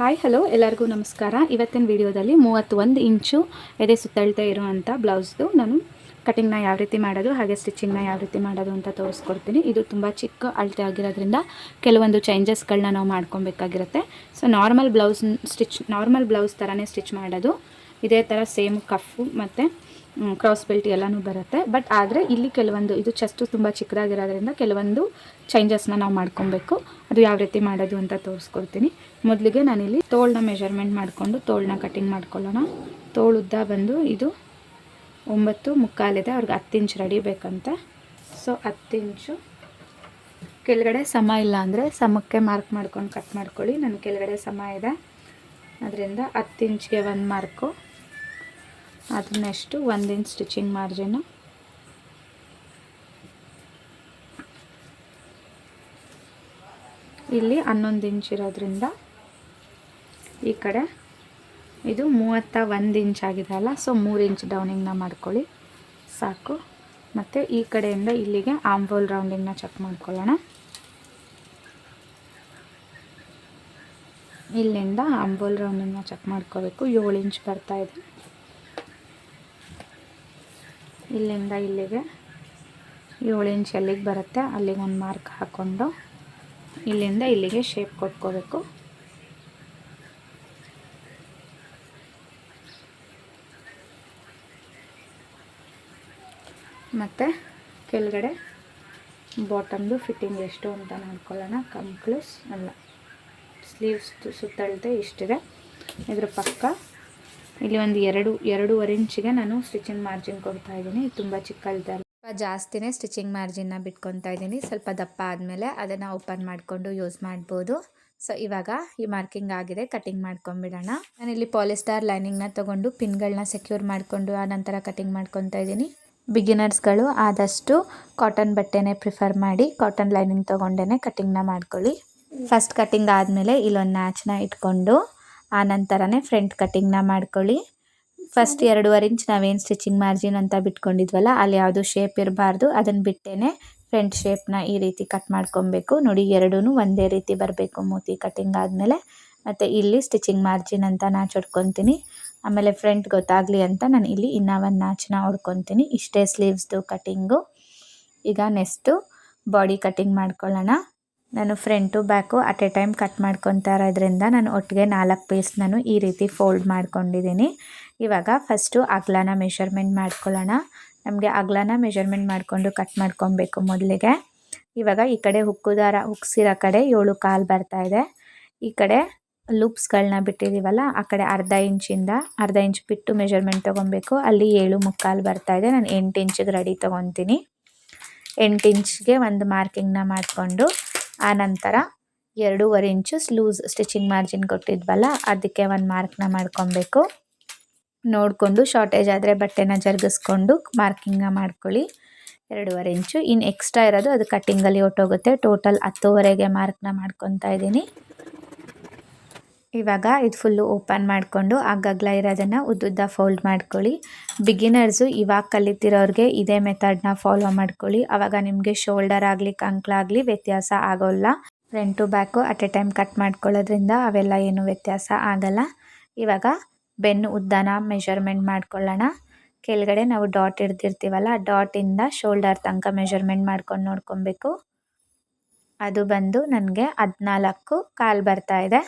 Hi hello ಎಲ್ಲರಿಗೂ ನಮಸ್ಕಾರ. ಇವತ್ತಿನ ವಿಡಿಯೋದಲ್ಲಿ ಮೂವತ್ತೊಂದು ಇಂಚು ಎದೆ ಸುತ್ತಳ್ತಾ ಇರುವಂಥ ಬ್ಲೌಸ್ದು ನಾನು ಕಟಿಂಗ್ನ ಯಾವ ರೀತಿ ಮಾಡೋದು, ಹಾಗೆ ಸ್ಟಿಚಿಂಗ್ನ ಯಾವ ರೀತಿ ಮಾಡೋದು ಅಂತ ತೋರಿಸ್ಕೊಡ್ತೀನಿ. ಇದು ತುಂಬ ಚಿಕ್ಕ ಅಳತೆ ಆಗಿರೋದ್ರಿಂದ ಕೆಲವೊಂದು ಚೇಂಜಸ್ಗಳನ್ನ ನಾವು ಮಾಡ್ಕೊಬೇಕಾಗಿರುತ್ತೆ. So normal blouse stitch normal blouse ಥರನೇ ಸ್ಟಿಚ್ ಮಾಡೋದು. ಇದೇ ಥರ ಸೇಮ್ ಕಫು ಮತ್ತು ಕ್ರಾಸ್ ಬೆಲ್ಟ್ ಎಲ್ಲನೂ ಬರುತ್ತೆ. ಬಟ್ ಆದರೆ ಇಲ್ಲಿ ಕೆಲವೊಂದು, ಇದು ಚೆಸ್ಟು ತುಂಬ ಚಿಕ್ಕದಾಗಿರೋದ್ರಿಂದ ಕೆಲವೊಂದು ಚೇಂಜಸ್ನ ನಾವು ಮಾಡ್ಕೊಬೇಕು. ಅದು ಯಾವ ರೀತಿ ಮಾಡೋದು ಅಂತ ತೋರಿಸ್ಕೊಡ್ತೀನಿ. ಮೊದಲಿಗೆ ನಾನಿಲ್ಲಿ ತೋಳನ್ನ ಮೆಷರ್ಮೆಂಟ್ ಮಾಡಿಕೊಂಡು ತೋಳನ್ನ ಕಟಿಂಗ್ ಮಾಡ್ಕೊಳ್ಳೋಣ. ತೋಳುದ್ದ ಬಂದು ಇದು ಒಂಬತ್ತು ಮುಕ್ಕಾಲಿದೆ, ಅವ್ರಿಗೆ ಹತ್ತು ಇಂಚ್ ರೆಡಿ ಬೇಕಂತ. ಸೊ ಹತ್ತು ಇಂಚು ಕೆಳಗಡೆ ಸಮ ಇಲ್ಲ ಅಂದರೆ ಸಮಕ್ಕೆ ಮಾರ್ಕ್ ಮಾಡ್ಕೊಂಡು ಕಟ್ ಮಾಡ್ಕೊಳ್ಳಿ. ನನ್ನ ಕೆಳಗಡೆ ಸಮ ಇದೆ. ಅದರಿಂದ ಹತ್ತು ಇಂಚ್ಗೆ ಒಂದು ಮಾರ್ಕು ಅದು ನೆಕ್ಸ್ಟು ಒಂದು ಇಂಚ್ ಸ್ಟಿಚಿಂಗ್ ಮಾರ್ಜಿನ್ ಇಲ್ಲಿ ಹನ್ನೊಂದು ಇಂಚ್ ಇರೋದ್ರಿಂದ ಈ ಕಡೆ ಇದು ಮೂವತ್ತ ಒಂದು ಇಂಚ್ ಆಗಿದೆ ಅಲ್ಲ ಸೊ ಮೂರು ಇಂಚ್ ಡೌನಿಂಗ್ನ ಮಾಡ್ಕೊಳ್ಳಿ. ಸಾಕು. ಮತ್ತು ಈ ಕಡೆಯಿಂದ ಇಲ್ಲಿಗೆ ಆಂಬೋಲ್ ರೌಂಡಿಂಗ್ನ ಚೆಕ್ ಮಾಡ್ಕೊಳ್ಳೋಣ. ಇಲ್ಲಿಂದ ಆಂಬೋಲ್ ರೌಂಡಿಂಗ್ನ ಚೆಕ್ ಮಾಡ್ಕೋಬೇಕು. ಏಳು ಇಂಚ್ ಬರ್ತಾಯಿದೆ ಇಲ್ಲಿಂದ ಇಲ್ಲಿಗೆ ಏಳು ಇಂಚ್ ಎಲ್ಲಿಗೆ ಬರುತ್ತೆ. ಅಲ್ಲಿಗೆ ಒಂದು ಮಾರ್ಕ್ ಹಾಕ್ಕೊಂಡು ಇಲ್ಲಿಂದ ಇಲ್ಲಿಗೆ ಶೇಪ್ ಕೊಟ್ಕೋಬೇಕು. ಮತ್ತು ಕೆಳಗಡೆ ಬಾಟಮ್ದು ಫಿಟ್ಟಿಂಗ್ ಎಷ್ಟು ಅಂತ ನೋಡ್ಕೊಳ್ಳೋಣ. ಕಂಪ್ಲೀಸ್ ಅಲ್ಲ. ಸ್ಲೀವ್ಸ್ ಸುತ್ತಳತೆ ಇಷ್ಟಿದೆ. ಇದ್ರ ಪಕ್ಕ ಇಲ್ಲಿ ಒಂದು ಎರಡು, ಎರಡೂವರೆ ಇಂಚಿಗೆ ನಾನು ಸ್ಟಿಚಿಂಗ್ ಮಾರ್ಜಿನ್ ಕೊಡ್ತಾ ಇದ್ದೀನಿ. ತುಂಬ ಚಿಕ್ಕ ಅಲ್ದಲ್ಲ ಸ್ವಲ್ಪ ಜಾಸ್ತಿನೇ ಸ್ಟಿಚಿಂಗ್ ಮಾರ್ಜಿನ್ನ ಬಿಟ್ಕೊತಾ ಇದ್ದೀನಿ. ಸ್ವಲ್ಪ ದಪ್ಪ ಆದಮೇಲೆ ಅದನ್ನು ಓಪನ್ ಮಾಡಿಕೊಂಡು ಯೂಸ್ ಮಾಡ್ಬೋದು. ಸೊ, ಇವಾಗ ಈ ಮಾರ್ಕಿಂಗ್ ಆಗಿದೆ. ಕಟಿಂಗ್ ಮಾಡ್ಕೊಂಬಿಡೋಣ ಇಲ್ಲಿ ಪಾಲಿಸ್ಟಾರ್ ಲೈನಿಂಗ್ನ ತೊಗೊಂಡು ಪಿನ್ಗಳನ್ನ ಸೆಕ್ಯೂರ್ ಮಾಡಿಕೊಂಡು ಆ ನಂತರ ಕಟಿಂಗ್ ಮಾಡ್ಕೊತಾ ಇದ್ದೀನಿ. ಬಿಗಿನರ್ಸ್ಗಳು ಆದಷ್ಟು ಕಾಟನ್ ಬಟ್ಟೆನೇ ಪ್ರಿಫರ್ ಮಾಡಿ ಕಾಟನ್ ಲೈನಿಂಗ್ ತೊಗೊಂಡೇ ಕಟಿಂಗ್ನ ಮಾಡ್ಕೊಳ್ಳಿ. ಫಸ್ಟ್ ಕಟಿಂಗ್ ಆದಮೇಲೆ ಇಲ್ಲೊಂದು ನ್ಯಾಚ್ನ ಇಟ್ಕೊಂಡು ಆ ನಂತರನೇ ಫ್ರಂಟ್ ಕಟ್ಟಿಂಗ್ನ ಮಾಡ್ಕೊಳ್ಳಿ. ಫಸ್ಟ್ ಎರಡೂವರೆ ಇಂಚ್ ನಾವೇನು ಸ್ಟಿಚಿಂಗ್ ಮಾರ್ಜಿನ್ ಅಂತ ಬಿಟ್ಕೊಂಡಿದ್ವಲ್ಲ, ಅಲ್ಲಿ ಯಾವುದು ಶೇಪ್ ಇರಬಾರ್ದು ಅದನ್ನು ಬಿಟ್ಟೇ ಫ್ರಂಟ್ ಶೇಪ್ನ ಈ ರೀತಿ ಕಟ್ ಮಾಡ್ಕೊಬೇಕು. ನೋಡಿ ಎರಡೂ ಒಂದೇ ರೀತಿ ಬರಬೇಕು ಮೂತಿ ಕಟ್ಟಿಂಗ್ ಆದಮೇಲೆ. ಮತ್ತು ಇಲ್ಲಿ ಸ್ಟಿಚಿಂಗ್ ಮಾರ್ಜಿನ್ ಅಂತ ನಾಚ್ ಹೊಡ್ಕೊತೀನಿ ಆಮೇಲೆ ಫ್ರಂಟ್ ಗೊತ್ತಾಗಲಿ ಅಂತ ನಾನು ಇಲ್ಲಿ ಇನ್ನೂ ಒಂದು ನಾಚನ್ನ ಹೊಡ್ಕೊತೀನಿ ಇಷ್ಟೇ ಸ್ಲೀವ್ಸ್ದು ಕಟ್ಟಿಂಗು ಈಗ ನೆಕ್ಸ್ಟು ಬಾಡಿ ಕಟ್ಟಿಂಗ್ ಮಾಡ್ಕೊಳ್ಳೋಣ. ನಾನು front back at a time cut ಮಾಡ್ಕೊತಾ ಇರೋದ್ರಿಂದ ನಾನು ಒಟ್ಟಿಗೆ ನಾಲ್ಕು ಪೀಸ್ ನಾನು ಈ ರೀತಿ ಫೋಲ್ಡ್ ಮಾಡ್ಕೊಂಡಿದ್ದೀನಿ. ಇವಾಗ ಫಸ್ಟು ಅಗ್ಲನ ಮೆಷರ್ಮೆಂಟ್ ಮಾಡ್ಕೊಳ್ಳೋಣ. ನಮಗೆ ಅಗ್ಲನ ಮೆಷರ್ಮೆಂಟ್ ಮಾಡಿಕೊಂಡು ಕಟ್ ಮಾಡ್ಕೊಬೇಕು ಮೊದಲಿಗೆ. ಇವಾಗ ಈ ಕಡೆ ಹುಕ್ಕುದಾರ, ಹುಕ್ಸಿರೋ ಕಡೆ ಏಳು ಕಾಲು ಬರ್ತಾ ಇದೆ. ಈ ಕಡೆ ಲೂಪ್ಸ್ಗಳನ್ನ ಬಿಟ್ಟಿದ್ದೀವಲ್ಲ ಆ ಕಡೆ ಅರ್ಧ ಇಂಚಿಂದ ಅರ್ಧ ಇಂಚ್ ಬಿಟ್ಟು ಮೆಷರ್ಮೆಂಟ್ ತೊಗೊಬೇಕು. ಅಲ್ಲಿ ಏಳು ಮುಕ್ಕಾಲು ಬರ್ತಾ ಇದೆ. ನಾನು ಎಂಟು ಇಂಚಿಗೆ ರೆಡಿ ತೊಗೊತೀನಿ. ಎಂಟು ಇಂಚ್ಗೆ ಒಂದು ಮಾರ್ಕಿಂಗ್ನ ಮಾಡಿಕೊಂಡು ಆನಂತರ ಎರಡೂವರೆ ಇಂಚು ಲೂಸ್ ಸ್ಟಿಚಿಂಗ್ ಮಾರ್ಜಿನ್ ಕೊಟ್ಟಿದ್ವಲ್ಲ, ಅದಕ್ಕೆ ಒಂದು ಮಾರ್ಕ್ನ ಮಾಡ್ಕೊಬೇಕು. ನೋಡಿಕೊಂಡು ಶಾರ್ಟೇಜ್ ಆದರೆ ಬಟ್ಟೆನ ಜರುಗಿಸ್ಕೊಂಡು ಮಾರ್ಕಿಂಗ್ನ ಮಾಡ್ಕೊಳ್ಳಿ. ಎರಡೂವರೆ ಇಂಚು. ಇನ್ನು ಎಕ್ಸ್ಟ್ರಾ ಇರೋದು ಅದು ಕಟ್ಟಿಂಗಲ್ಲಿ ಒಟ್ಟೋಗುತ್ತೆ. ಟೋಟಲ್ ಹತ್ತುವರೆಗೆ ಮಾರ್ಕ್ನ ಮಾಡ್ಕೊತಾ ಇದ್ದೀನಿ. ಇವಾಗ ಇದು ಫುಲ್ಲು ಓಪನ್ ಮಾಡಿಕೊಂಡು ಆ ಗಗ್ಲ ಇರೋದನ್ನು ಉದ್ದುದ್ದ ಫೋಲ್ಡ್ ಮಾಡ್ಕೊಳ್ಳಿ. ಬಿಗಿನರ್ಸು ಇವಾಗ ಕಲಿತಿರೋರಿಗೆ ಇದೇ ಮೆಥಡ್ನ ಫಾಲೋ ಮಾಡ್ಕೊಳ್ಳಿ. ಆವಾಗ ನಿಮಗೆ ಶೋಲ್ಡರ್ ಆಗಲಿ ಕಂಕ್ಲಾಗಲಿ ವ್ಯತ್ಯಾಸ ಆಗೋಲ್ಲ. Front to back at a time cut ಮಾಡ್ಕೊಳ್ಳೋದ್ರಿಂದ ಅವೆಲ್ಲ ಏನು ವ್ಯತ್ಯಾಸ ಆಗಲ್ಲ. ಇವಾಗ ಬೆನ್ನು ಉದ್ದನ ಮೆಷರ್ಮೆಂಟ್ ಮಾಡ್ಕೊಳ್ಳೋಣ. ಕೆಳಗಡೆ ನಾವು ಡಾಟ್ ಹಿಡ್ದಿರ್ತೀವಲ್ಲ ಡಾಟಿಂದ ಶೋಲ್ಡರ್ ತನಕ ಮೆಷರ್ಮೆಂಟ್ ಮಾಡ್ಕೊಂಡು ನೋಡ್ಕೊಬೇಕು. ಅದು ಬಂದು ನನಗೆ ಹದಿನಾಲ್ಕು ಕಾಲು ಬರ್ತಾ ಇದೆ.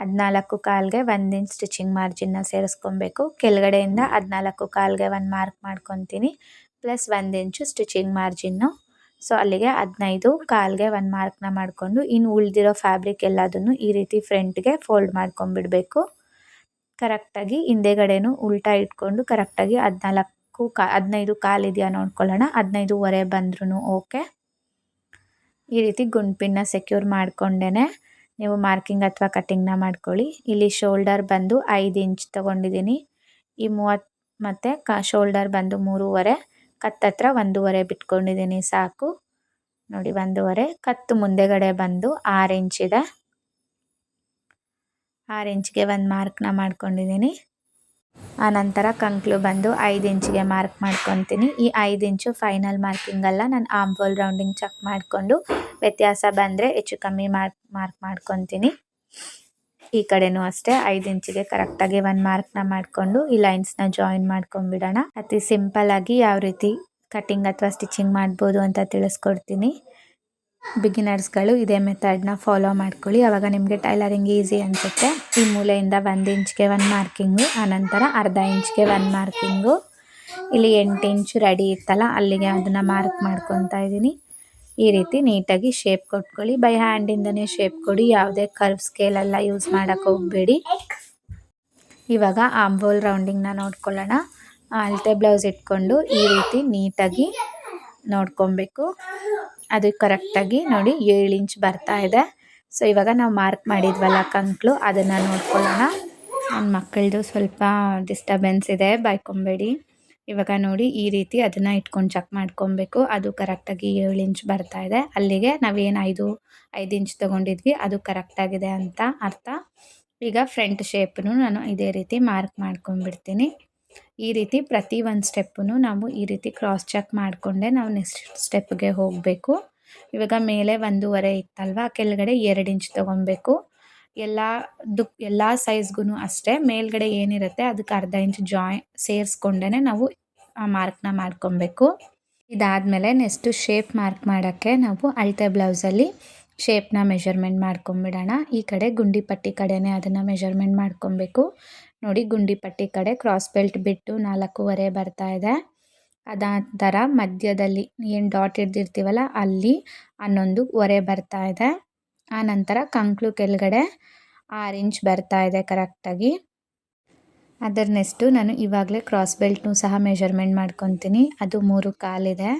ಹದಿನಾಲ್ಕು ಕಾಲಿಗೆ ಒಂದು ಇಂಚ್ ಸ್ಟಿಚಿಂಗ್ ಮಾರ್ಜಿನ್ನ ಸೇರಿಸ್ಕೊಬೇಕು. ಕೆಳಗಡೆಯಿಂದ ಹದಿನಾಲ್ಕು ಕಾಲಿಗೆ ಒಂದು ಮಾರ್ಕ್ ಮಾಡ್ಕೊತೀನಿ. ಪ್ಲಸ್ ಒಂದು ಇಂಚು ಸ್ಟಿಚಿಂಗ್ ಮಾರ್ಜಿನ್ನು ಸೊ ಅಲ್ಲಿಗೆ ಹದಿನೈದು ಕಾಲಿಗೆ ಒಂದು ಮಾರ್ಕ್ನ ಮಾಡಿಕೊಂಡು ಇನ್ನು ಉಳಿದಿರೋ ಫ್ಯಾಬ್ರಿಕ್ ಎಲ್ಲದನ್ನು ಈ ರೀತಿ ಫ್ರಂಟ್ಗೆ ಫೋಲ್ಡ್ ಮಾಡ್ಕೊಂಬಿಡಬೇಕು ಕರೆಕ್ಟಾಗಿ ಹಿಂದೆಗಡೆನೂ ಉಲ್ಟಾ ಇಟ್ಕೊಂಡು ಕರೆಕ್ಟಾಗಿ ಹದಿನಾಲ್ಕು ಕಾ, ಹದಿನೈದು ಕಾಲಿದೆಯಾ ನೋಡ್ಕೊಳ್ಳೋಣ. ಹದಿನೈದುವರೆ ಬಂದ್ರೂ ಓಕೆ ಈ ರೀತಿ ಗುಂಪಿನ ಸೆಕ್ಯೂರ್ ಮಾಡ್ಕೊಂಡೇ ನೀವು ಮಾರ್ಕಿಂಗ್ ಅಥವಾ ಕಟ್ಟಿಂಗ್ನ ಮಾಡ್ಕೊಳ್ಳಿ. ಇಲ್ಲಿ ಶೋಲ್ಡರ್ ಬಂದು ಐದು ಇಂಚ್ ತೊಗೊಂಡಿದ್ದೀನಿ. ಈ ಮೂವತ್ತು ಮತ್ತು ಕ ಶೋಲ್ಡರ್ ಬಂದು ಮೂರುವರೆ ಕತ್ತತ್ರ ಒಂದೂವರೆ ಬಿಟ್ಕೊಂಡಿದ್ದೀನಿ ಸಾಕು. ನೋಡಿ, ಒಂದೂವರೆ, ಕತ್ತು ಮುಂದೆಗಡೆ ಬಂದು ಆರು ಇದೆ. ಆರು ಇಂಚ್ಗೆ ಒಂದು ಮಾರ್ಕ್ನ ಮಾಡ್ಕೊಂಡಿದ್ದೀನಿ. ಆನಂತರ ಕಂಕ್ಲು ಬಂದು ಐದು ಇಂಚಿಗೆ ಮಾರ್ಕ್ ಮಾಡ್ಕೊತೀನಿ. ಈ ಐದು ಇಂಚು ಫೈನಲ್ ಮಾರ್ಕಿಂಗಲ್ಲ ನಾನು ಆಂಬೋಲ್ ರೌಂಡಿಂಗ್ ಚೆಕ್ ಮಾಡಿಕೊಂಡು ವ್ಯತ್ಯಾಸ ಬಂದರೆ ಹೆಚ್ಚು ಕಮ್ಮಿ ಮಾರ್ಕ್ ಮಾರ್ಕ್ ಮಾಡ್ಕೊತೀನಿ. ಈ ಕಡೆನೂ ಅಷ್ಟೇ, ಐದು ಇಂಚಿಗೆ ಕರೆಕ್ಟಾಗಿ ಒಂದು ಮಾರ್ಕ್ನ ಮಾಡಿಕೊಂಡು ಈ ಲೈನ್ಸ್ನ ಜಾಯಿನ್ ಮಾಡ್ಕೊಂಡ್ಬಿಡೋಣ. ಅತಿ ಸಿಂಪಲ್ ಆಗಿ ಯಾವ ರೀತಿ ಕಟಿಂಗ್ ಅಥವಾ ಸ್ಟಿಚಿಂಗ್ ಮಾಡ್ಬೋದು ಅಂತ ತಿಳಿಸ್ಕೊಡ್ತೀನಿ. ಬಿಗಿನರ್ಸ್ಗಳು ಇದೇ ಮೆಥಡ್ನ ಫಾಲೋ ಮಾಡ್ಕೊಳ್ಳಿ. ಆವಾಗ ನಿಮಗೆ ಟೈಲರಿಂಗ್ ಈಸಿ ಅನಿಸುತ್ತೆ. ಈ ಮೂಲೆಯಿಂದ ಒಂದು ಇಂಚ್ಗೆ ಒಂದು ಮಾರ್ಕಿಂಗು ಆನಂತರ ಅರ್ಧ ಇಂಚ್ಗೆ ಒಂದು ಮಾರ್ಕಿಂಗು ಇಲ್ಲಿ ಎಂಟು ಇಂಚು ರೆಡಿ ಇತ್ತಲ್ಲ, ಅಲ್ಲಿಗೆ ಅದನ್ನು ಮಾರ್ಕ್ ಮಾಡ್ಕೊತಾ ಇದ್ದೀನಿ. ಈ ರೀತಿ ನೀಟಾಗಿ ಶೇಪ್ ಕೊಟ್ಕೊಳ್ಳಿ. ಬೈ ಹ್ಯಾಂಡಿಂದನೇ ಶೇಪ್ ಕೊಡಿ. ಯಾವುದೇ ಕರ್ವ್ ಸ್ಕೇಲೆಲ್ಲ ಯೂಸ್ ಮಾಡೋಕ್ಕೆ ಹೋಗಬೇಡಿ. ಇವಾಗ ಆಂಬೋಲ್ ರೌಂಡಿಂಗ್ನ ನೋಡ್ಕೊಳ್ಳೋಣ. ಅಳತೆ ಬ್ಲೌಸ್ ಇಟ್ಕೊಂಡು ಈ ರೀತಿ ನೀಟಾಗಿ ನೋಡ್ಕೊಬೇಕು. ಅದು ಕರೆಕ್ಟಾಗಿ ನೋಡಿ ಏಳು ಇಂಚ್ ಬರ್ತಾ ಇದೆ. ಸೊ ಇವಾಗ ನಾವು ಮಾರ್ಕ್ ಮಾಡಿದ್ವಲ್ಲ ಕಂಕ್ಳು, ಅದನ್ನು ನೋಡ್ಕೊಳ್ಳೋಣ. ನನ್ನ ಮಕ್ಕಳದು ಸ್ವಲ್ಪ ಡಿಸ್ಟರ್ಬೆನ್ಸ್ ಇದೆ, ಬಾಯ್ಕೊಂಬೇಡಿ. ಇವಾಗ ನೋಡಿ ಈ ರೀತಿ ಅದನ್ನು ಇಟ್ಕೊಂಡು ಚೆಕ್ ಮಾಡ್ಕೊಬೇಕು. ಅದು ಕರೆಕ್ಟಾಗಿ ಏಳು ಇಂಚ್ ಬರ್ತಾ ಇದೆ. ಅಲ್ಲಿಗೆ ನಾವೇನು ಐದು ಐದು ಇಂಚ್ ತೊಗೊಂಡಿದ್ವಿ, ಅದು ಕರೆಕ್ಟಾಗಿದೆ ಅಂತ ಅರ್ಥ. ಈಗ ಫ್ರಂಟ್ ಶೇಪ್ನು ನಾನು ಇದೇ ರೀತಿ ಮಾರ್ಕ್ ಮಾಡ್ಕೊಂಡ್ಬಿಡ್ತೀನಿ. ಈ ರೀತಿ ಪ್ರತಿ ಒಂದು ಸ್ಟೆಪ್ಪನ್ನು ನಾವು ಈ ರೀತಿ ಕ್ರಾಸ್ ಚೆಕ್ ಮಾಡಿಕೊಂಡೆ ನಾವು ನೆಕ್ಸ್ಟ್ ಸ್ಟೆಪ್ಗೆ ಹೋಗಬೇಕು. ಇವಾಗ ಮೇಲೆ ಒಂದೂವರೆ ಇತ್ತಲ್ವ? ಕೆಳಗಡೆ ಎರಡು ಇಂಚ್ ತೊಗೊಬೇಕು. ಎಲ್ಲ ದುಕ್ ಎಲ್ಲ ಸೈಜ್ಗೂ ಅಷ್ಟೇ. ಮೇಲ್ಗಡೆ ಏನಿರುತ್ತೆ ಅದಕ್ಕೆ ಅರ್ಧ ಇಂಚ್ ಜಾಯ್ ಸೇರಿಸ್ಕೊಂಡೇ ನಾವು ಆ ಮಾರ್ಕ್ನ ಮಾಡ್ಕೊಬೇಕು. ಇದಾದಮೇಲೆ ನೆಕ್ಸ್ಟು ಶೇಪ್ ಮಾರ್ಕ್ ಮಾಡೋಕ್ಕೆ ನಾವು ಅಳತೆ ಬ್ಲೌಸಲ್ಲಿ ಶೇಪ್ನ ಮೆಷರ್ಮೆಂಟ್ ಮಾಡ್ಕೊಂಬಿಡೋಣ. ಈ ಕಡೆ ಗುಂಡಿ ಪಟ್ಟಿ ಕಡೆನೇ ಅದನ್ನು ಮೆಷರ್ಮೆಂಟ್ ಮಾಡ್ಕೊಬೇಕು. ನೋಡಿ ಗುಂಡಿ ಪಟ್ಟಿ ಕಡೆ ಕ್ರಾಸ್ ಬೆಲ್ಟ್ ಬಿಟ್ಟು ನಾಲ್ಕೂವರೆ ಬರ್ತಾ ಇದೆ. ಅದಾದ ಮಧ್ಯದಲ್ಲಿ ಏನು ಡಾಟ್ ಹಿಡ್ದಿರ್ತೀವಲ್ಲ ಅಲ್ಲಿ ಹನ್ನೊಂದುವರೆ ಬರ್ತಾ ಇದೆ. ಆ ನಂತರ ಕಂಕ್ಳು ಕೆಳಗಡೆ ಆರು ಇಂಚ್ ಬರ್ತಾ ಇದೆ ಕರೆಕ್ಟಾಗಿ ಅದರ ನಾನು ಇವಾಗಲೇ ಕ್ರಾಸ್ ಬೆಲ್ಟ್ನೂ ಸಹ ಮೆಷರ್ಮೆಂಟ್ ಮಾಡ್ಕೊತೀನಿ. ಅದು ಮೂರು ಕಾಲಿದೆ.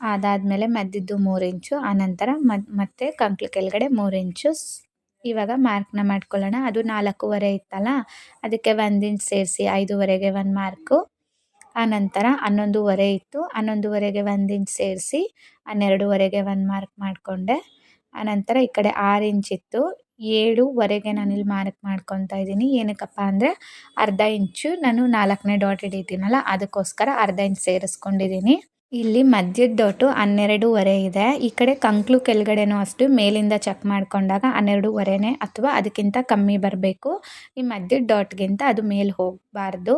ಅದಾದಮೇಲೆ ಮಧ್ಯದ್ದು ಮೂರು ಇಂಚು ಆನಂತರ ಮತ್ತೆ ಕಂಕ್ಳು ಕೆಳಗಡೆ ಮೂರು ಇಂಚು ಇವಾಗ ಮಾರ್ಕ್ನ ಮಾಡ್ಕೊಳ್ಳೋಣ. ಅದು ನಾಲ್ಕೂವರೆ ಇತ್ತಲ್ಲ? ಅದಕ್ಕೆ ಒಂದು ಇಂಚ್ ಸೇರಿಸಿ ಐದೂವರೆಗೆ ಒಂದು ಮಾರ್ಕು. ಆನಂತರ ಹನ್ನೊಂದುವರೆ ಇತ್ತು. ಹನ್ನೊಂದುವರೆಗೆ ಒಂದು ಇಂಚ್ ಸೇರಿಸಿ ಹನ್ನೆರಡುವರೆಗೆ ಒಂದು ಮಾರ್ಕ್ ಮಾಡಿಕೊಂಡೆ. ಆನಂತರ ಈ ಕಡೆ ಆರು ಇಂಚ್ ಇತ್ತು. ಏಳುವರೆಗೆ ನಾನಿಲ್ಲಿ ಮಾರ್ಕ್ ಮಾಡ್ಕೊತಾ ಇದ್ದೀನಿ. ಏನಕ್ಕಪ್ಪ ಅಂದರೆ ಅರ್ಧ ಇಂಚು ನಾನು ನಾಲ್ಕನೇ ಡಾಟ್ ಹಿಡಿತೀನಲ್ಲ, ಅದಕ್ಕೋಸ್ಕರ ಅರ್ಧ ಇಂಚ್ ಸೇರಿಸ್ಕೊಂಡಿದ್ದೀನಿ. ಇಲ್ಲಿ ಮಧ್ಯದ ಡಾಟು ಹನ್ನೆರಡೂವರೆ ಇದೆ. ಈ ಕಡೆ ಕಂಕ್ಲು ಕೆಳಗಡೆನೂ ಅಷ್ಟು, ಮೇಲಿಂದ ಚೆಕ್ ಮಾಡ್ಕೊಂಡಾಗ ಹನ್ನೆರಡೂವರೆನೇ ಅಥವಾ ಅದಕ್ಕಿಂತ ಕಮ್ಮಿ ಬರಬೇಕು. ಈ ಮಧ್ಯದ ಡಾಟ್ಗಿಂತ ಅದು ಮೇಲೆ ಹೋಗಬಾರ್ದು.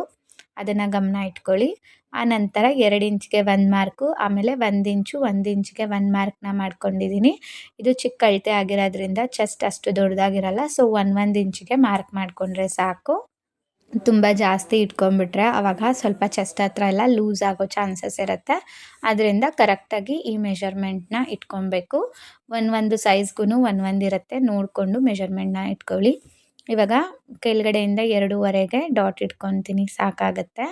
ಅದನ್ನು ಗಮನ ಇಟ್ಕೊಳ್ಳಿ. ಆ ನಂತರ ಎರಡು ಇಂಚ್ಗೆ ಒಂದು ಮಾರ್ಕು, ಆಮೇಲೆ ಒಂದು ಇಂಚು, ಒಂದು ಇಂಚ್ಗೆ ಒಂದು ಮಾರ್ಕ್ನ ಮಾಡ್ಕೊಂಡಿದ್ದೀನಿ. ಇದು ಚಿಕ್ಕ ಅಳತೆ ಆಗಿರೋದ್ರಿಂದ ಚೆಸ್ಟ್ ಅಷ್ಟು ದೊಡ್ಡದಾಗಿರಲ್ಲ ಸೊ ಒಂದು ಒಂದು ಇಂಚಿಗೆ ಮಾರ್ಕ್ ಮಾಡಿಕೊಂಡ್ರೆ ಸಾಕು. ತುಂಬ ಜಾಸ್ತಿ ಇಟ್ಕೊಂಡ್ಬಿಟ್ರೆ ಆವಾಗ ಸ್ವಲ್ಪ ಚೆಸ್ಟ್ ಹತ್ರ ಎಲ್ಲ ಲೂಸ್ ಆಗೋ ಚಾನ್ಸಸ್ ಇರುತ್ತೆ. ಅದರಿಂದ ಕರೆಕ್ಟಾಗಿ ಈ ಮೆಷರ್ಮೆಂಟ್ನ ಇಟ್ಕೊಬೇಕು. ಒಂದೊಂದು ಒಂದು ಸೈಜ್ಗೂ ಒಂದೊಂದು ಒಂದು ಇರುತ್ತೆ. ನೋಡಿಕೊಂಡು ಮೆಷರ್ಮೆಂಟ್ನ ಇಟ್ಕೊಳ್ಳಿ. ಇವಾಗ ಕೆಳಗಡೆಯಿಂದ ಎರಡೂವರೆಗೆ ಡಾಟ್ ಇಟ್ಕೊತೀನಿ. ಸಾಕಾಗತ್ತೆ.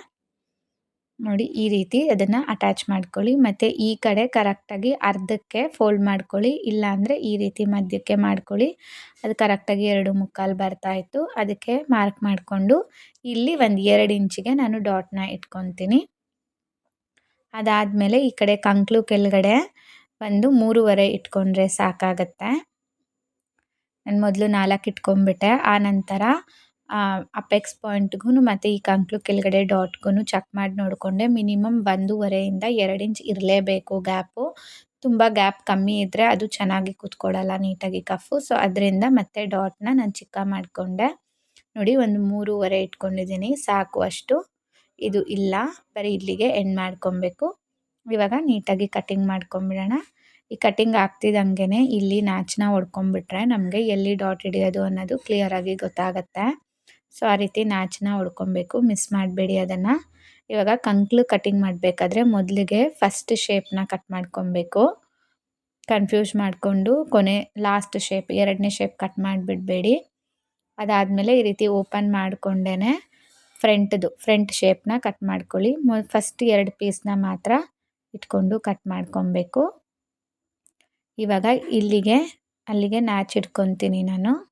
ನೋಡಿ ಈ ರೀತಿ ಅದನ್ನು ಅಟ್ಯಾಚ್ ಮಾಡ್ಕೊಳ್ಳಿ. ಮತ್ತು ಈ ಕಡೆ ಕರೆಕ್ಟಾಗಿ ಅರ್ಧಕ್ಕೆ ಫೋಲ್ಡ್ ಮಾಡ್ಕೊಳ್ಳಿ. ಇಲ್ಲಾಂದರೆ ಈ ರೀತಿ ಮಧ್ಯಕ್ಕೆ ಮಾಡ್ಕೊಳ್ಳಿ. ಅದು ಕರೆಕ್ಟಾಗಿ ಎರಡು ಮುಕ್ಕಾಲು ಬರ್ತಾಯಿತ್ತು ಅದಕ್ಕೆ ಮಾರ್ಕ್ ಮಾಡಿಕೊಂಡು ಇಲ್ಲಿ ಒಂದು ಎರಡು ಇಂಚಿಗೆ ನಾನು ಡಾಟ್ನ ಇಟ್ಕೊತೀನಿ. ಅದಾದಮೇಲೆ ಈ ಕಡೆ ಕಂಕ್ಲು ಕೆಳಗಡೆ ಒಂದು ಮೂರುವರೆ ಇಟ್ಕೊಂಡ್ರೆ ಸಾಕಾಗತ್ತೆ. ನಾನು ಮೊದಲು ನಾಲ್ಕು ಇಟ್ಕೊಂಡ್ಬಿಟ್ಟೆ. ಆ ನಂತರ ಅಪೆಕ್ಸ್ ಪಾಯಿಂಟ್ಗೂ ಮತ್ತು ಈ ಕಂಕ್ಳು ಕೆಳಗಡೆ ಡಾಟ್ಗೂ ಚೆಕ್ ಮಾಡಿ ನೋಡಿಕೊಂಡೆ. ಮಿನಿಮಮ್ ಒಂದೂವರೆಯಿಂದ ಎರಡು ಇಂಚ್ ಇರಲೇಬೇಕು ಗ್ಯಾಪು ತುಂಬ ಗ್ಯಾಪ್ ಕಮ್ಮಿ ಇದ್ದರೆ ಅದು ಚೆನ್ನಾಗಿ ಕೂತ್ಕೊಳ್ಳಲ್ಲ ನೀಟಾಗಿ ಕಫು ಸೊ ಅದರಿಂದ ಮತ್ತೆ ಡಾಟ್ನ ನಾನು ಚಿಕ್ಕ ಮಾಡಿಕೊಂಡೆ. ನೋಡಿ, ಒಂದು ಮೂರುವರೆ ಇಟ್ಕೊಂಡಿದ್ದೀನಿ. ಸಾಕು ಅಷ್ಟು. ಇದು ಇಲ್ಲ. ಬರೀ ಇಲ್ಲಿಗೆ ಎಂಡ್ ಮಾಡ್ಕೊಬೇಕು. ಇವಾಗ ನೀಟಾಗಿ ಕಟಿಂಗ್ ಮಾಡ್ಕೊಂಬಿಡೋಣ. ಈ ಕಟಿಂಗ್ ಆಗ್ತಿದ್ದಂಗೆ ಇಲ್ಲಿ ನಾಚನ್ನ ಹೊಡ್ಕೊಂಬಿಟ್ರೆ ನಮಗೆ ಎಲ್ಲಿ ಡಾಟ್ ಹಿಡಿಯೋದು ಅನ್ನೋದು ಕ್ಲಿಯರಾಗಿ ಗೊತ್ತಾಗುತ್ತೆ. ಸೊ, ಆ ರೀತಿ ನಾಚನ್ನ ಹೊಡ್ಕೊಬೇಕು. ಮಿಸ್ ಮಾಡಬೇಡಿ ಅದನ್ನು. ಇವಾಗ ಕಂಕ್ಲು ಕಟಿಂಗ್ ಮಾಡಬೇಕಾದ್ರೆ ಮೊದಲಿಗೆ ಫಸ್ಟ್ ಶೇಪ್ನ ಕಟ್ ಮಾಡ್ಕೊಬೇಕು. ಕನ್ಫ್ಯೂಸ್ ಮಾಡಿಕೊಂಡು ಕೊನೆ ಲಾಸ್ಟ್ ಶೇಪ್ ಎರಡನೇ ಶೇಪ್ ಕಟ್ ಮಾಡಿಬಿಡಬೇಡಿ. ಅದಾದಮೇಲೆ ಈ ರೀತಿ ಓಪನ್ ಮಾಡಿಕೊಂಡೇ ಫ್ರಂಟ್ದು ಫ್ರಂಟ್ ಶೇಪ್ನ ಕಟ್ ಮಾಡ್ಕೊಳ್ಳಿ. ಮೊ ಫಸ್ಟ್ ಎರಡು ಪೀಸ್ನ ಮಾತ್ರ ಇಟ್ಕೊಂಡು ಕಟ್ ಮಾಡ್ಕೊಬೇಕು. ಇವಾಗ ಇಲ್ಲಿಗೆ, ಅಲ್ಲಿಗೆ ನ್ಯಾಚ್ ಇಟ್ಕೊತೀನಿ ನಾನು.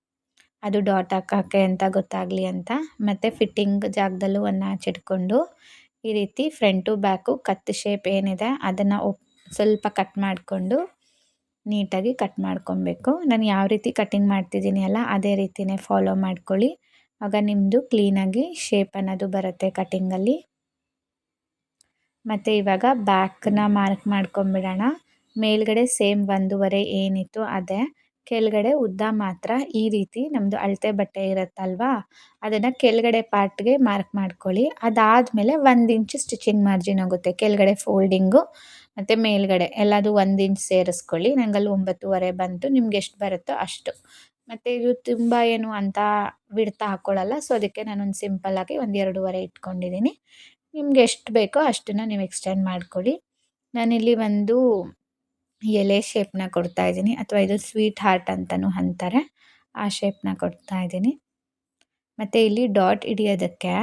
ಅದು ಡಾಟ್ ಹಾಕೋಕ್ಕೆ ಅಂತ ಗೊತ್ತಾಗಲಿ ಅಂತ. ಮತ್ತು ಫಿಟ್ಟಿಂಗ್ ಜಾಗದಲ್ಲೂ ಒಂದು ನ್ಯಾಚ್ ಇಟ್ಕೊಂಡು ಈ ರೀತಿ ಫ್ರಂಟು ಬ್ಯಾಕು ಕತ್ತು ಶೇಪ್ ಏನಿದೆ ಅದನ್ನು ಒಪ್, ಸ್ವಲ್ಪ ಕಟ್ ಮಾಡಿಕೊಂಡು ನೀಟಾಗಿ ಕಟ್ ಮಾಡ್ಕೊಬೇಕು. ನಾನು ಯಾವ ರೀತಿ ಕಟ್ಟಿಂಗ್ ಮಾಡ್ತಿದ್ದೀನಿ ಅಲ್ಲ ಅದೇ ರೀತಿಯೇ ಫಾಲೋ ಮಾಡ್ಕೊಳ್ಳಿ. ಆಗ ನಿಮ್ಮದು ಕ್ಲೀನಾಗಿ ಶೇಪ್ ಅನ್ನೋದು ಬರುತ್ತೆ ಕಟ್ಟಿಂಗಲ್ಲಿ ಮತ್ತು ಇವಾಗ ಬ್ಯಾಕ್ನ ಮಾರ್ಕ್ ಮಾಡ್ಕೊಂಬಿಡೋಣ. ಮೇಲ್ಗಡೆ ಸೇಮ್ ಒಂದೂವರೆ ಏನಿತ್ತು ಅದೇ. ಕೆಳಗಡೆ ಉದ್ದ ಮಾತ್ರ ಈ ರೀತಿ ನಮ್ಮದು ಅಳತೆ ಬಟ್ಟೆ ಇರುತ್ತಲ್ವಾ? ಅದನ್ನು ಕೆಳಗಡೆ ಪಾರ್ಟ್ಗೆ ಮಾರ್ಕ್ ಮಾಡ್ಕೊಳ್ಳಿ. ಅದಾದಮೇಲೆ ಒಂದು ಇಂಚು ಸ್ಟಿಚಿಂಗ್ ಮಾರ್ಜಿನ್ ಆಗುತ್ತೆ ಕೆಳಗಡೆ ಫೋಲ್ಡಿಂಗು, ಮತ್ತು ಮೇಲ್ಗಡೆ ಎಲ್ಲದು ಒಂದು ಇಂಚ್ ಸೇರಿಸ್ಕೊಳ್ಳಿ. ನಂಗಲ್ಲಿ ಒಂಬತ್ತುವರೆ ಬಂತು. ನಿಮ್ಗೆ ಎಷ್ಟು ಬರುತ್ತೋ ಅಷ್ಟು. ಮತ್ತು ಇದು ತುಂಬ ಏನು ಅಂತ ಬಿಡ್ತ ಹಾಕ್ಕೊಳ್ಳಲ್ಲ ಸೊ, ಅದಕ್ಕೆ ನಾನೊಂದು ಸಿಂಪಲ್ಲಾಗಿ ಒಂದು ಎರಡೂವರೆ ಇಟ್ಕೊಂಡಿದ್ದೀನಿ ನಿಮ್ಗೆ ಎಷ್ಟು ಬೇಕೋ ಅಷ್ಟನ್ನು ನೀವು ಎಕ್ಸ್ಟೆಂಡ್ ಮಾಡ್ಕೊಳ್ಳಿ. ನಾನಿಲ್ಲಿ ಒಂದು ಎಲೆ ಶೇಪ್ನ ಕೊಡ್ತಾ ಇದ್ದೀನಿ ಅಥವಾ ಇದು ಸ್ವೀಟ್ ಹಾರ್ಟ್ ಅಂತಲೂ ಅಂತಾರೆ. ಆ ಶೇಪ್ನ ಕೊಡ್ತಾ ಇದ್ದೀನಿ. ಮತ್ತು ಇಲ್ಲಿ ಡಾಟ್ ಹಿಡಿಯೋದಕ್ಕೆ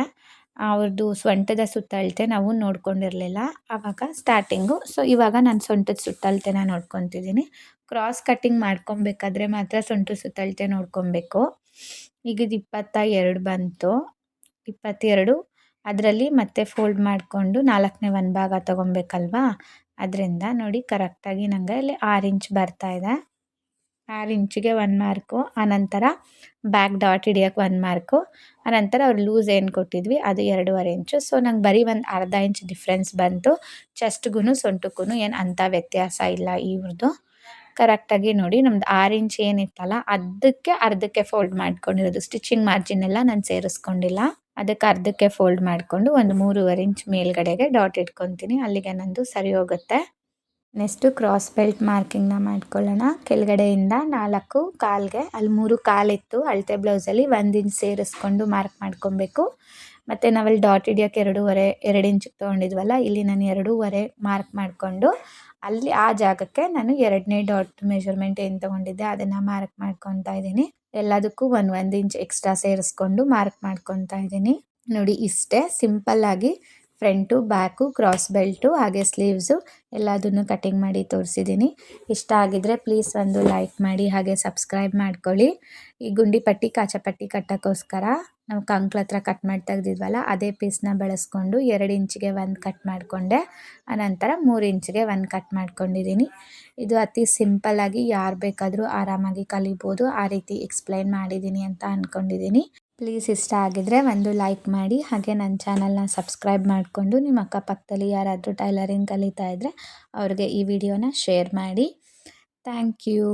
ಅವ್ರದ್ದು ಸೊಂಟದ ಸುತ್ತಳತೆ ನಾವು ನೋಡ್ಕೊಂಡಿರಲಿಲ್ಲ. ಆವಾಗ ಸ್ಟಾರ್ಟಿಂಗು ಸೊ ಇವಾಗ ನಾನು ಸೊಂಟದ ಸುತ್ತಳತೆನ ನೋಡ್ಕೊತಿದ್ದೀನಿ. ಕ್ರಾಸ್ ಕಟ್ಟಿಂಗ್ ಮಾಡ್ಕೊಬೇಕಾದ್ರೆ ಮಾತ್ರ ಸೊಂಟದ ಸುತ್ತಳತೆ ನೋಡ್ಕೊಬೇಕು. ಈಗ ಇದು ಇಪ್ಪತ್ತ ಎರಡು ಬಂತು. ಇಪ್ಪತ್ತೆರಡು. ಅದರಲ್ಲಿ ಮತ್ತೆ ಫೋಲ್ಡ್ ಮಾಡಿಕೊಂಡು ನಾಲ್ಕನೇ ಒಂದು ಭಾಗ ತೊಗೊಬೇಕಲ್ವಾ? ಅದರಿಂದ ನೋಡಿ ಕರೆಕ್ಟಾಗಿ ನನಗೆ ಇಲ್ಲಿ ಆರು ಇಂಚ್ ಬರ್ತಾ ಇದೆ. ಆರು ಇಂಚಿಗೆ ಒನ್ ಮಾರ್ಕು ಆನಂತರ ಬ್ಯಾಕ್ ಡಾಟ್ ಹಿಡಿಯೋಕ್ಕೆ ಒನ್ ಮಾರ್ಕು ಆನಂತರ ಅವ್ರು ಲೂಸ್ ಏನು ಕೊಟ್ಟಿದ್ವಿ, ಅದು ಎರಡೂವರೆ ಇಂಚು ಸೊ ನಂಗೆ ಬರೀ ಒಂದು ಅರ್ಧ ಇಂಚ್ ಡಿಫ್ರೆನ್ಸ್ ಬಂತು. ಚೆಸ್ಟ್ಗೂ ಸೊಂಟಕ್ಕೂ ಏನು ಅಂಥ ವ್ಯತ್ಯಾಸ ಇಲ್ಲ ಇವ್ರದ್ದು ಕರೆಕ್ಟಾಗಿ ನೋಡಿ ನಮ್ದು ಆರು ಇಂಚ್ ಏನಿತ್ತಲ್ಲ ಅದಕ್ಕೆ ಅರ್ಧಕ್ಕೆ ಫೋಲ್ಡ್ ಮಾಡ್ಕೊಂಡಿರೋದು. ಸ್ಟಿಚಿಂಗ್ ಮಾರ್ಜಿನ್ ಎಲ್ಲ ನಾನು ಸೇರಿಸ್ಕೊಂಡಿಲ್ಲ. ಅದಕ್ಕೆ ಅರ್ಧಕ್ಕೆ ಫೋಲ್ಡ್ ಮಾಡಿಕೊಂಡು ಒಂದು ಮೂರುವರೆ ಇಂಚ್ ಮೇಲ್ಗಡೆಗೆ ಡಾಟ್ ಇಟ್ಕೊತೀನಿ. ಅಲ್ಲಿಗೆ ನಂದು ಸರಿ ಹೋಗುತ್ತೆ. ನೆಕ್ಸ್ಟು ಕ್ರಾಸ್ ಬೆಲ್ಟ್ ಮಾರ್ಕಿಂಗ್ನ ಮಾಡ್ಕೊಳ್ಳೋಣ. ಕೆಳಗಡೆಯಿಂದ ನಾಲ್ಕು ಕಾಲ್ಗೆ, ಅಲ್ಲಿ ಮೂರು ಕಾಲಿತ್ತು. ಅಳತೆ ಬ್ಲೌಸಲ್ಲಿ ಒಂದು ಇಂಚ್ ಸೇರಿಸ್ಕೊಂಡು ಮಾರ್ಕ್ ಮಾಡ್ಕೊಬೇಕು. ಮತ್ತು ನಾವಲ್ಲಿ ಡಾಟ್ ಹಿಡಿಯೋಕ್ಕೆ ಎರಡೂವರೆ ಎರಡು ಇಂಚಿಗೆ ತೊಗೊಂಡಿದ್ವಲ್ಲ, ಇಲ್ಲಿ ನಾನು ಎರಡೂವರೆ ಮಾರ್ಕ್ ಮಾಡಿಕೊಂಡು ಅಲ್ಲಿ ಆ ಜಾಗಕ್ಕೆ ನಾನು ಎರಡನೇ ಡಾಟ್ ಮೆಷರ್ಮೆಂಟ್ ಏನು ತೊಗೊಂಡಿದ್ದೆ, ಅದನ್ನು ಮಾರ್ಕ್ ಮಾಡ್ಕೊತಾ ಇದ್ದೀನಿ. ಎಲ್ಲದಕ್ಕೂ ಒಂದು ಒಂದು ಇಂಚ್ ಎಕ್ಸ್ಟ್ರಾ ಸೇರಿಸ್ಕೊಂಡು ಮಾರ್ಕ್ ಮಾಡ್ಕೊತಾ ಇದ್ದೀನಿ. ನೋಡಿ ಇಷ್ಟೇ ಸಿಂಪಲ್ಲಾಗಿ ಫ್ರಂಟು, ಬ್ಯಾಕು, ಕ್ರಾಸ್ ಬೆಲ್ಟು, ಹಾಗೆ ಸ್ಲೀವ್ಸು ಎಲ್ಲದನ್ನು ಕಟಿಂಗ್ ಮಾಡಿ ತೋರಿಸಿದ್ದೀನಿ. ಇಷ್ಟ ಆಗಿದ್ರೆ ಪ್ಲೀಸ್ ಒಂದು ಲೈಕ್ ಮಾಡಿ, ಹಾಗೆ ಸಬ್ಸ್ಕ್ರೈಬ್ ಮಾಡ್ಕೊಳ್ಳಿ. ಈ ಗುಂಡಿ ಪಟ್ಟಿ ಕಾಚಪಟ್ಟಿ ಕಟ್ಟೋಕ್ಕೋಸ್ಕರ ನಾವು ಕಂಕ್ಳ ಹತ್ರ ಕಟ್ ಮಾಡಿ ತೆಗ್ದಿದ್ವಲ್ಲ, ಅದೇ ಪೀಸ್ನ ಬಳಸ್ಕೊಂಡು ಎರಡು ಇಂಚಿಗೆ ಒಂದು ಕಟ್ ಮಾಡಿಕೊಂಡೆ. ಆನಂತರ ಮೂರು ಇಂಚಿಗೆ ಒಂದು ಕಟ್ ಮಾಡ್ಕೊಂಡಿದ್ದೀನಿ. ಇದು ಅತಿ ಸಿಂಪಲ್ಲಾಗಿ ಯಾರು ಬೇಕಾದರೂ ಆರಾಮಾಗಿ ಕಲಿಬೋದು, ಆ ರೀತಿ ಎಕ್ಸ್ಪ್ಲೈನ್ ಮಾಡಿದ್ದೀನಿ ಅಂತ ಅಂದ್ಕೊಂಡಿದ್ದೀನಿ ಪ್ಲೀಸ್ ಇಷ್ಟ ಆಗಿದ್ರೆ ಒಂದು ಲೈಕ್ ಮಾಡಿ ಹಾಗೆ ನನ್ನ ಚಾನಲ್ನ ಸಬ್ಸ್ಕ್ರೈಬ್ ಮಾಡಿಕೊಂಡು ನಿಮ್ಮ ಅಕ್ಕಪಕ್ಕದಲ್ಲಿ ಯಾರಾದರೂ ಟೈಲರಿಂಗ್ ಕಲಿತಾ ಇದ್ದರೆ ಅವ್ರಿಗೆ ಈ ವಿಡಿಯೋನ ಶೇರ್ ಮಾಡಿ. Thank you.